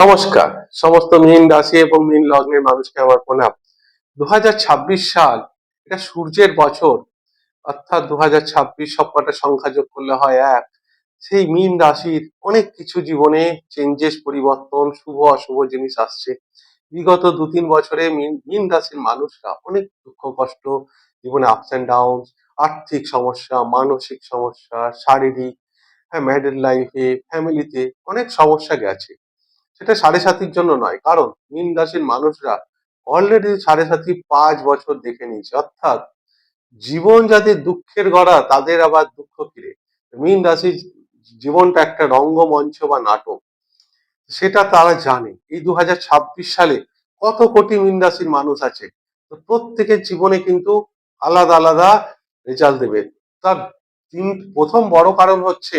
নমস্কার। সমস্ত মীন রাশি এবং মীন লগ্নের মানুষকে আমার প্রণাম। দু হাজার ছাব্বিশ সাল, এটা সূর্যের বছর। অর্থাৎ দু হাজার ছাব্বিশ সবকটা সংখ্যা যোগ করলে হয় এক। সেই মীন রাশির অনেক কিছু জীবনে চেঞ্জেস পরিবর্তন, শুভ, অশুভ জিনিস আসছে। বিগত দু তিন বছরে মীন মীন রাশির মানুষরা অনেক দুঃখ, কষ্ট, জীবনে আপস অ্যান্ড ডাউন আর্থিক সমস্যা, মানসিক সমস্যা, শারীরিক হ্যাঁ ম্যারিড লাইফে ফ্যামিলিতে অনেক সমস্যা গেছে। সেটা সাড়ে সাতির জন্য নয়। কারণ মীন রাশির মানুষরা অলরেডি সাড়ে সাতি পাঁচ বছর দেখে নিয়েছে। অর্থাৎ জীবন যাদের দুঃখের গড়া, তাদের আবার দুঃখ ফিরে। মীন রাশির জীবনটা একটা রঙ্গমঞ্চ বা নাটক। সেটা তারা জানে। এই দু হাজার ছাব্বিশ সালে কত কোটি মীন রাশির মানুষ আছে, তো প্রত্যেকের জীবনে কিন্তু আলাদা আলাদা রেজাল্ট দেবে। তার তিন, প্রথম বড় কারণ হচ্ছে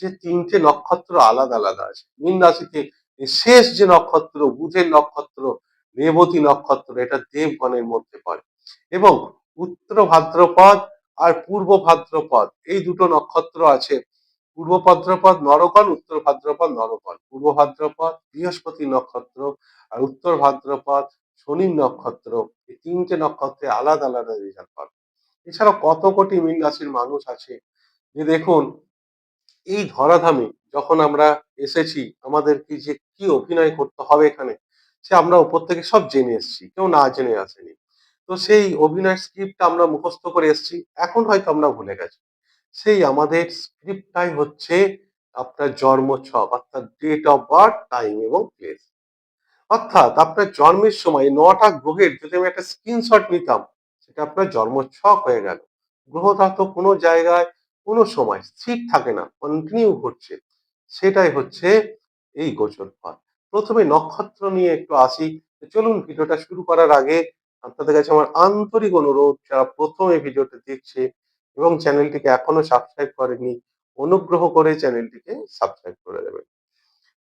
যে তিনটে নক্ষত্র আলাদা আলাদা আছে। মীন রাশিতে শেষ যে নক্ষত্র, বুধের নক্ষত্র, রেবতী নক্ষত্র, এটা দেবগণের মধ্যে পড়ে। এবং উত্তর ভাদ্রপদ আর পূর্ব ভাদ্রপদ, এই দুটো নক্ষত্র আছে। পূর্ব ভাদ্রপদ নরকণ উত্তর ভাদ্রপদ নরকণ পূর্ব ভাদ্রপদ বৃহস্পতি নক্ষত্র আর উত্তর ভাদ্রপদ শনির নক্ষত্র। এই তিনটে নক্ষত্রে আলাদা আলাদা রেজাল্ট পাবে। এছাড়া কত কোটি মীন রাশির মানুষ আছে? যে দেখুন, এই ধরাধামে যখন আমরা এসেছি, আমাদেরকে যে কি অভিনয় করতে হবে এখানে, সে আমরা উপর থেকে সব জেনে এসেছি, কেউ না জেনে আসেনি। তো সেই অভিনয় স্ক্রিপ্টটা আমরা মুখস্থ করে এসেছি, এখন হয়তো আমরা ভুলে গেছি। সেই আমাদের স্ক্রিপ্টটাই হচ্ছে আপনার জন্ম ছক অর্থাৎ ডেট অফ বার্থ টাইম এবং প্লেস অর্থাৎ আপনার জন্মের সময় নটা গ্রহের যদি আমি একটা স্ক্রিনশট নিতাম, সেটা আপনার জন্ম ছক হয়ে গেল। গ্রহটা তো কোনো জায়গায়, কোনো সময় স্থির থাকে না কন্টিনিউ ঘটছে। সেটাই হচ্ছে এই গোচর ফল। প্রথমে নক্ষত্র নিয়ে একটু আসি। চলুন ভিডিওটা শুরু করার আগে আপনাদের কাছে আমার আন্তরিক অনুরোধ, যারা প্রথমে ভিডিওটা দেখছে এবং চ্যানেলটিকে এখনও সাবস্ক্রাইব করেনি অনুগ্রহ করে চ্যানেলটিকে সাবস্ক্রাইব করে দেবেন।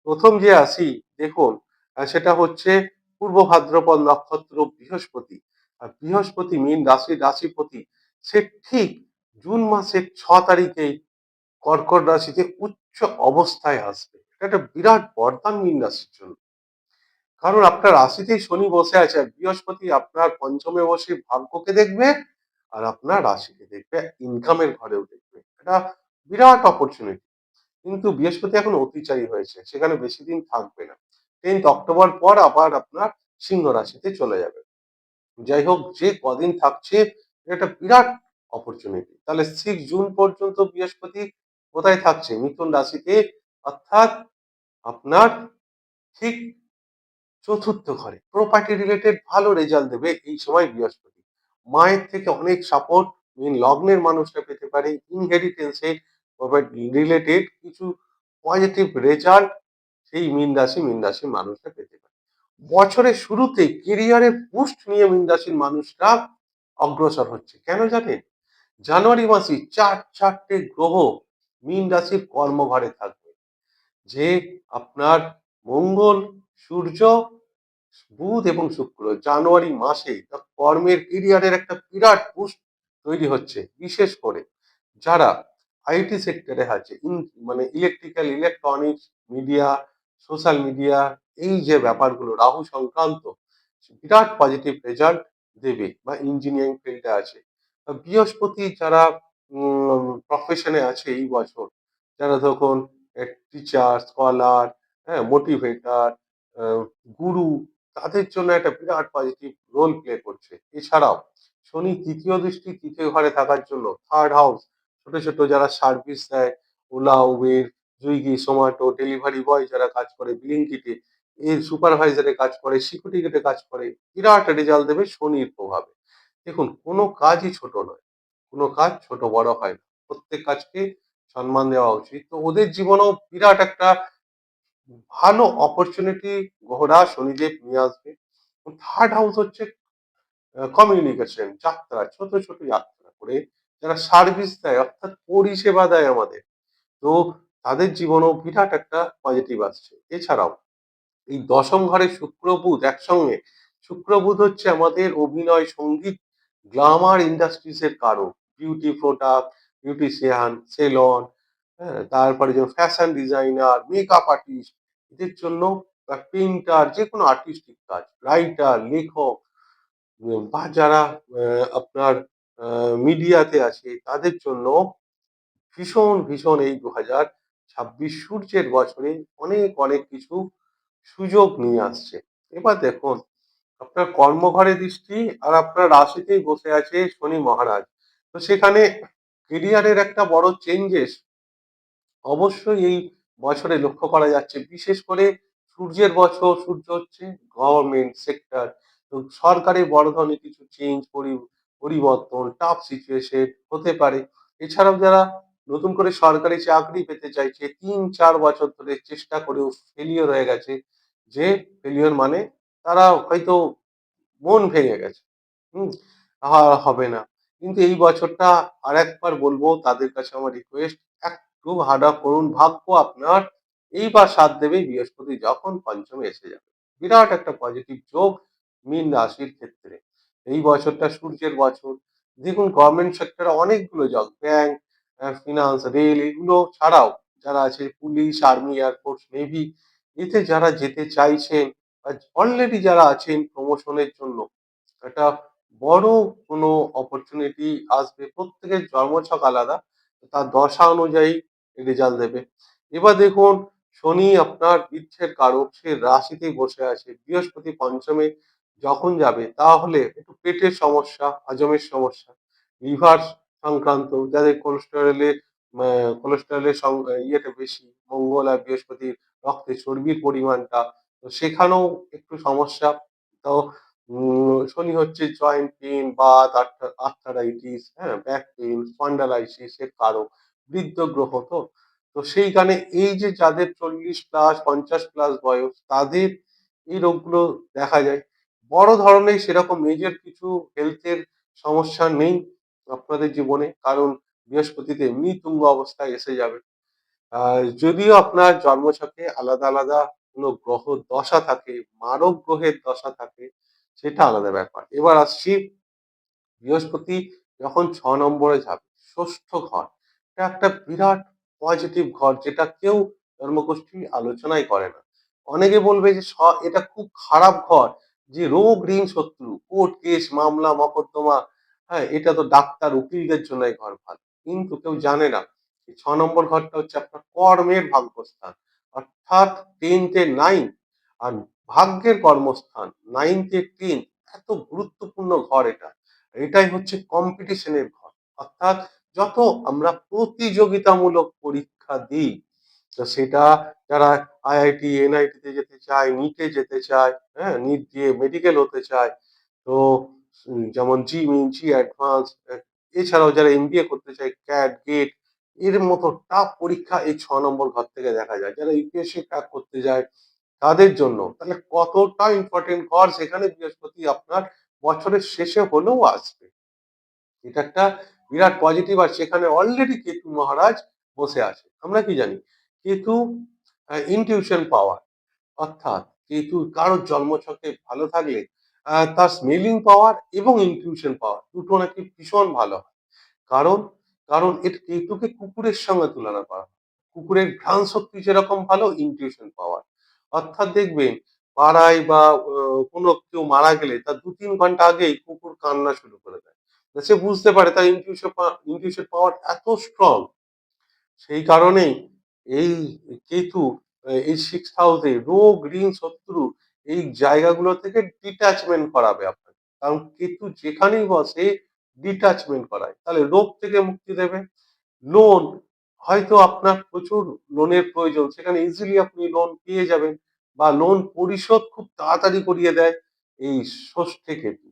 প্রথম যে আসি, দেখুন সেটা হচ্ছে পূর্ব ভাদ্রপদ নক্ষত্র বৃহস্পতি। আর বৃহস্পতি মীন রাশি, রাশিপতি, সে ঠিক জুন মাসের ছ তারিখেই কর্কট রাশিতে উচ্চ অবস্থায় আসবে। একটা বিরাট বরদান মীন রাশির জন্য। কারণ আপনার রাশিতেই শনি বসে আছে, আর বৃহস্পতি আপনার পঞ্চমে বসে ভাগ্যকে দেখবে, আর আপনার রাশিকে দেখবে ইনকামের ঘরেও দেখবে। এটা বিরাট অপরচুনিটি কিন্তু বৃহস্পতি এখন অতিচারী হয়েছে, সেখানে বেশি দিন থাকবে না। টেন্থ অক্টোবর পর আবার আপনার সিংহ রাশিতে চলে যাবে। যাই হোক, যে কদিন থাকছে, এটা বিরাট অপরচুনিটি তাহলে সিক্স জুন পর্যন্ত বৃহস্পতি কোথায় থাকছে? মিথুন রাশিতে অর্থাৎ আপনার ঠিক চতুর্থ ঘরে প্রপার্টি রিলেটেড ভালো রেজাল্ট দেবে এই সময় বৃহস্পতি। মায়ের থেকে অনেক সাপোর্ট মেন লগ্নের মানুষরা পেতে পারে ইনহেরিটেন্সে রিলেটেড কিছু পজিটিভ রেজাল্ট সেই মিন রাশি, মিন রাশির মানুষরা পেতে পারে। বছরের শুরুতে কেরিয়ারের পোস্ট নিয়ে মিন রাশির মানুষরা অগ্রসর হচ্ছে। কেন জানেন? জানুয়ারি মাসে চার চারটে গ্রহ মিন রাশির কর্মঘরে থাকবে। যে আপনার মঙ্গল, সূর্য, বুধ এবং শুক্র জানুয়ারি মাসে কর্মের কেরিয়ারের একটা বিরাট পুষ্ট তৈরি হচ্ছে, বিশেষ করে যারা আইটি সেক্টরে আছে মানে electrical electronics media social media এই যে ব্যাপারগুলো রাহু সংক্রান্ত বিরাট পজিটিভ রেজাল্ট দেবে বা ইঞ্জিনিয়ারিং ফিল্ডে আছে বৃহস্পতি যারা প্রফেশনে আছে এই বছর, যারা তখন টিচার স্কলার হ্যাঁ মোটিভেটার গুরু তাদের জন্য একটা বিরাট পজিটিভ রোল প্লে করছে। এছাড়াও শনি তৃতীয় দৃষ্টি তৃতীয় ঘরে থাকার জন্য থার্ড হাউস ছোট ছোট যারা সার্ভিস দেয়, Ola, Uber Swiggy Zomato delivery boy যারা কাজ করে ব্লিঙ্কিটে এর সুপারভাইজারে কাজ করে সিকিউরিটি গেটে কাজ করে, বিরাট রেজাল্ট দেবে শনির প্রভাবে। দেখুন, কোনো কাজই ছোট নয়, কোনো কাজ ছোট বড় হয় না। প্রত্যেক কাজকে সম্মান দেওয়া উচিত। তো ওদের জীবনেও বিরাট একটা ভালো অপরচুনিটি ঘোড়া শনিদেব নিয়ে আসবে। থার্ড হাউস হচ্ছে কমিউনিকেশন যাত্রা, ছোট ছোট যাত্রা করে যারা সার্ভিস দেয়, অর্থাৎ পরিষেবা দেয় আমাদের। তো তাদের জীবনেও বিরাট একটা পজিটিভ আসছে। এছাড়াও এই দশম ঘরে শুক্র বুধ একসঙ্গে শুক্র বুধ হচ্ছে আমাদের অভিনয় সংগীত গ্লামার ইন্ডাস্ট্রিজ এর কারক বিউটি প্রোডাক্ট বিউটিশিয়ান সেলন হ্যাঁ তারপরে যে ফ্যাশন ডিজাইনার মেকআপ আর্টিস্ট এদের জন্য বা পেইন্টার যে কোনো আর্টিস্টিক কাজ রাইটার লেখক বা যারা আপনার মিডিয়াতে আছে, তাদের জন্য ভীষণ ভীষণ এই দু হাজার ছাব্বিশ সূর্যের বছরে অনেক অনেক কিছু সুযোগ নিয়ে আসছে। এবার দেখুন, আপনার কর্মঘরে দৃষ্টি আর আপনার রাশিতেই বসে আছে শনি মহারাজ। তো সেখানে কেরিয়ারের একটা বড় চেঞ্জেস অবশ্যই এই বছরে লক্ষ্য করা যাচ্ছে। বিশেষ করে সূর্যের বছর, সূর্য হচ্ছে গভর্নমেন্ট সেক্টর তো সরকারের বড় ধরনের কিছু চেঞ্জ পরিবর্তন টাফ সিচুয়েশন হতে পারে। এছাড়াও যারা নতুন করে সরকারি চাকরি পেতে চাইছে, তিন, চার বছর ধরে চেষ্টা করেও ফেলিওর হয়ে গেছে। যে ফেলিওর মানে তারা হয়তো মন ভেঙে গেছে। হুম হবে না। কিন্তু এই বছরটা আর একবার বলব, তাদের কাছে আমার রিকোয়েস্ট একটু হার্ডওয়ার্ক করুন, ভাগ্য আপনার। এইবার সাথ দেবে বৃহস্পতি যখন পঞ্চমে এসে যাবে। বিরাট একটা পজিটিভ যোগ মীন রাশির ক্ষেত্রে। এই বছরটা সূর্যের বছর। দেখুন গভর্নমেন্ট সেক্টরে অনেকগুলো জব ব্যাংক ফিনান্স রেল এগুলো ছাড়াও যারা আছে পুলিশ আর্মি এয়ারফোর্স নেভি এতে যারা যেতে চাইছেন অলরেডি যারা আছেন প্রমোশনের জন্য, একটা বড় কোনো অপরচুনিটি আসবে, প্রত্যেকের জন্মছক আলাদা তার দশা অনুযায়ী রেজাল্ট দেবে। এবার দেখুন, শনি আপনার ইচ্ছের কারক, সে রাশিতেই বসে আছে। বৃহস্পতি পঞ্চমে যখন যাবে, তাহলে একটু পেটের সমস্যা, হজমের সমস্যা, লিভার সংক্রান্ত, যাদের কোলেস্টেরলের কোলেস্টেরলের ইয়েটা বেশি, মঙ্গল আর বৃহস্পতির রক্তে চর্বির পরিমাণটা, তো সেখানেও একটু সমস্যা। তো শনি হচ্ছে জয়েন্ট পেন বা আর্থারাইটিস হ্যাঁ ব্যাক পেন স্পন্ডালাইসিস এর কারক, বৃদ্ধ গ্রহ তো। তো সেইখানে এই যে যাদের চল্লিশ প্লাস পঞ্চাশ প্লাস বয়স, তাদের এই রোগগুলো দেখা যায়। বড় ধরনের সেরকম মেজর কিছু হেলথের সমস্যা নেই আপনাদের জীবনে, কারণ বৃহস্পতিতে এমনি তুঙ্গ অবস্থায় এসে যাবে। যদিও আপনার জন্মছকে আলাদা আলাদা কোনো গ্রহ দশা থাকে মারক গ্রহের দশা থাকে সেটা আলাদা ব্যাপার। এবার আসছি বৃহস্পতি যখন ছ নম্বরে যাবে, ষষ্ঠ ঘর। এটা একটা বিরাট পজিটিভ ঘর যেটা কেউ জন্মগোষ্ঠী আলোচনাই করে না। অনেকে বলবে যে এটা খুব খারাপ ঘর, যে রোগ ঋণ শত্রু, কোর্ট কেস, মামলা, মকদ্দমা হ্যাঁ এটা তো ডাক্তার, উকিলদের জন্য ঘর ভালো। কিন্তু কেউ জানে না ছ নম্বর ঘরটা হচ্ছে আপনার কর্মের ভাগ্যস্থান। অর্থাৎ টেনথে নাইন আর ভাগ্যের কর্মস্থান নাইনথে টেন এত গুরুত্বপূর্ণ ঘর এটা। এটাই হচ্ছে কম্পিটিশনের ঘর। অর্থাৎ যত আমরা প্রতিযোগিতামূলক পরীক্ষা দিই, তো সেটা যারা আইআইটি এনআইটি তে যেতে চায় নিটে যেতে চায় হ্যাঁ নিট দিয়ে মেডিকেল হতে চায়, তো যেমন জি মিন জি অ্যাডভান্স এছাড়াও যারা এমবিএ করতে চায় ক্যাট গেটের মতো টাফ পরীক্ষা এই ছ নম্বর ঘর থেকে দেখা যায়। যারা ইউপিএসসি ক্র্যাক করতে যায় তাদের জন্য। তাহলে কতটা ইম্পর্টেন্ট ঘর সেখানে বৃহস্পতি আপনার বছরের শেষে হলেও আসবে। এটা একটা বিরাট পজিটিভ আর সেখানে অলরেডি কেতু মহারাজ বসে আছে। আমরা কি জানি? কেতু ইনটিউশন পাওয়ার অর্থাৎ কেতু কারোর জন্মছকে ভালো থাকলে তার স্মেলিং পাওয়ার এবং ইনটিউশন পাওয়ার দুটো নাকি ভীষণ ভালো হয়। কারণ কারণ এটা কেতুকে কুকুরের সঙ্গে তুলনা করা কুকুরের ঘ্রাণ শক্তি যেরকম ভালো ইনটিউশন পাওয়ার অর্থাৎ দেখবেন, পাড়ায় বা কোনো কেউ মারা গেলে তার দু তিন ঘণ্টা আগেই কুকুর কান্না শুরু করে দেয়। সে বুঝতে পারে তার ইনটিউশন ইনটিউশন পাওয়ার এত স্ট্রং সেই কারণেই এই কেতু, এই সিক্স হাউসে রোগ, ঋণ, শত্রু এই জায়গাগুলো থেকে ডিট্যাচমেন্ট করাবে আপনাকে। কারণ কেতু যেখানেই বসে ডিট্যাচমেন্ট করায়। তাহলে রোগ থেকে মুক্তি দেবে। লোন হয়তো আপনার প্রচুর লোনের প্রয়োজন। সেখানে ইজিলি আপনি লোন পেয়ে যাবেন বা লোন পরিশোধ খুব তাড়াতাড়ি করিয়ে দেয় এই ষষ্ঠে কেতু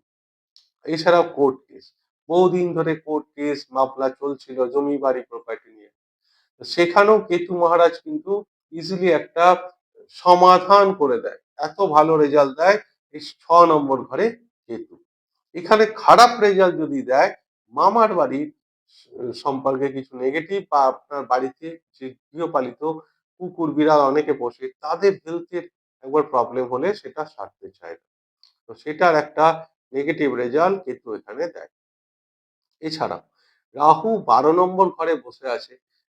এছাড়াও কোর্ট কেস বহুদিন ধরে কোর্ট কেস মামলা চলছিল জমি বাড়ি প্রপার্টি নিয়ে সেখানেও কেতু মহারাজ কিন্তু ইজিলি একটা সমাধান করে দেয়। এত ভালো রেজাল্ট দেয় এই ছ নম্বর ঘরে কেতু। এখানে খারাপ রেজাল্ট যদি দেয়, মামার বাড়ির সম্পর্কে কিছু নেগেটিভ বা আপনার বাড়িতে যে গৃহপালিত কুকুর বিড়াল অনেকে বসে তাদের হেলথের একবার প্রবলেম হলে সেটা সারতে চায় না। তো সেটার একটা নেগেটিভ রেজাল্ট কেতু এখানে দেয়। এছাড়া রাহু বারো নম্বর ঘরে বসে আছে।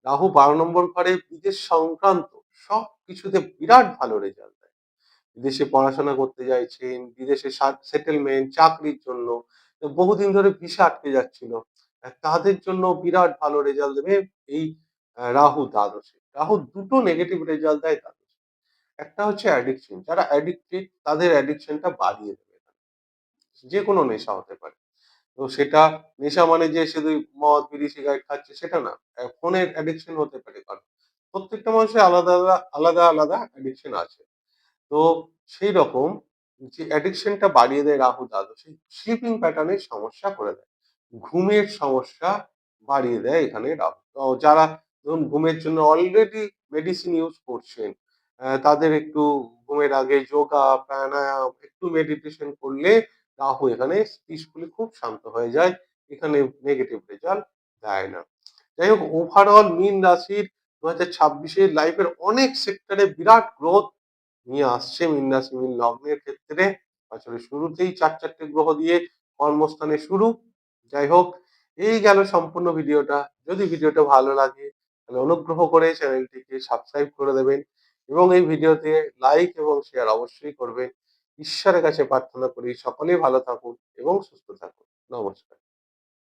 রাহু বারো নম্বর ঘরে বিদেশ সংক্রান্ত সব কিছুতে বিরাট ভালো রেজাল্ট দেয়। বিদেশে পড়াশোনা করতে চাইছেন বিদেশে সেটেলমেন্ট চাকরির জন্য বহুদিন ধরে ভিসা আটকে যাচ্ছিল। তাদের জন্য বিরাট ভালো রেজাল্ট দেবে এই রাহু দ্বাদশে। রাহু দুটো নেগেটিভ রেজাল্ট দেয় দ্বাদশে। একটা হচ্ছে অ্যাডিকশন যারা অ্যাডিক্টেড তাদের অ্যাডিকশনটা বাড়িয়ে দেবে। যে কোনো নেশা হতে পারে। তো সেটা, নেশা মানে যে শুধু মদ, বিড়ি সিগারেট খাচ্ছে, সেটা না। ফোনের অ্যাডিকশন হতে পারে কারণ প্রত্যেকটা মানুষের আলাদা আলাদা আলাদা আলাদা অ্যাডিকশন আছে। তো সেই রকম যে অ্যাডিকশনটা বাড়িয়ে দেয় রাহু দ্বাদশী স্লিপিং প্যাটার্নের সমস্যা করে দেয়। ঘুমের সমস্যা বাড়িয়ে দেয় এখানে যারা ধরুন ঘুমের জন্য অলরেডি মেডিসিন ইউজ করছেন তাদের একটু ঘুমের আগে যোগা প্রাণায়াম একটু মেডিটেশন করলে রাহু এখানে পিসফুলি খুব শান্ত হয়ে যায়, এখানে নেগেটিভ রেজাল্ট দেয় না। যাই হোক ওভারঅল মিন রাশির দু হাজার ছাব্বিশে লাইফের অনেক সেক্টরে বিরাট গ্রোথ নিয়ে আসছে মিন রাশি, মিন লগ্নের ক্ষেত্রে। বছরের শুরুতেই চার চারটে গ্রহ দিয়ে কর্মস্থানে শুরু। যাই হোক, এই গেল সম্পূর্ণ ভিডিওটা। যদি ভিডিওটা ভালো লাগে, তাহলে অনুগ্রহ করে চ্যানেলটিকে সাবস্ক্রাইব করে দেবেন এবং এই ভিডিওতে লাইক এবং শেয়ার অবশ্যই করবেন। ঈশ্বরের কাছে প্রার্থনা করি, সকলেই ভালো থাকুন এবং সুস্থ থাকুন। নমস্কার।